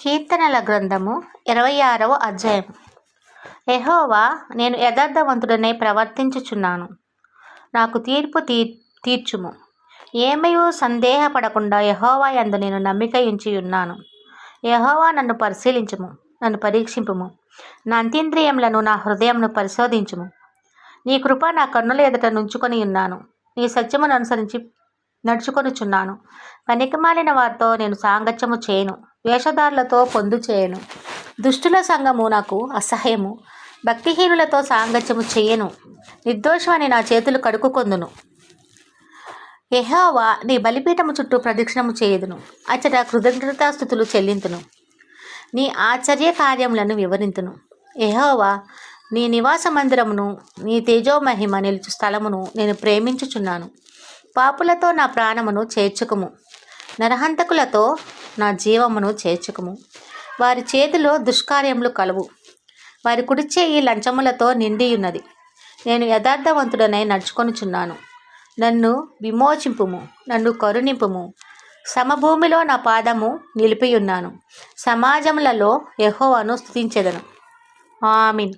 కీర్తనల గ్రంథము ఇరవై ఆరవ అధ్యాయం ఎహోవా నేను యథార్థవంతుడనే ప్రవర్తించుచున్నాను. నాకు తీర్పు తీ తీర్చుము. ఏమయో సందేహపడకుండా యహోవా యందు నేను నమ్మిక ఉంచి ఉన్నాను. యహోవా నన్ను పరిశీలించుము నన్ను పరీక్షింపుము. నా అంతీంద్రియములను నా హృదయంను పరిశోధించుము. నీ కృప నా కన్నుల ఎదుట నుంచుకొని ఉన్నాను. నీ సత్యమును అనుసరించి నడుచుకొనుచున్నాను. పనికిమాలిన వారితో నేను సాంగత్యము చేయను. వేషధారులతో పొందు చేయను దుష్టుల సంఘము నాకు అసహ్యము. భక్తిహీనులతో సాంగత్యము చేయను. నిర్దోషమని నా చేతులు కడుక్కుకొందును. ఎహోవా నీ బలిపీఠము చుట్టూ ప్రదక్షిణము చేయుదును. అచ్చట కృతజ్ఞతాస్థుతులు చెల్లింతును. నీ ఆశ్చర్య కార్యములను వివరింతును. ఎహోవా నీ నివాస మందిరమును నీ తేజోమహిమ నిలుచు స్థలమును నేను ప్రేమించుచున్నాను. పాపులతో నా ప్రాణమును చేర్చుకుము. నరహంతకులతో నా జీవమును చేర్చుకుము. వారి చేతిలో దుష్కార్యములు కలవు. వారి కుడిచే ఈ లంచములతో నిండి ఉన్నది నేను యథార్థవంతుడనై నడుచుకొనుచున్నాను. నన్ను విమోచింపుము నన్ను కరుణింపుము. సమభూమిలో నా పాదము నిలిపియున్నాను. సమాజములలో యెహోవాను స్థుతించెదను ఆమీన్.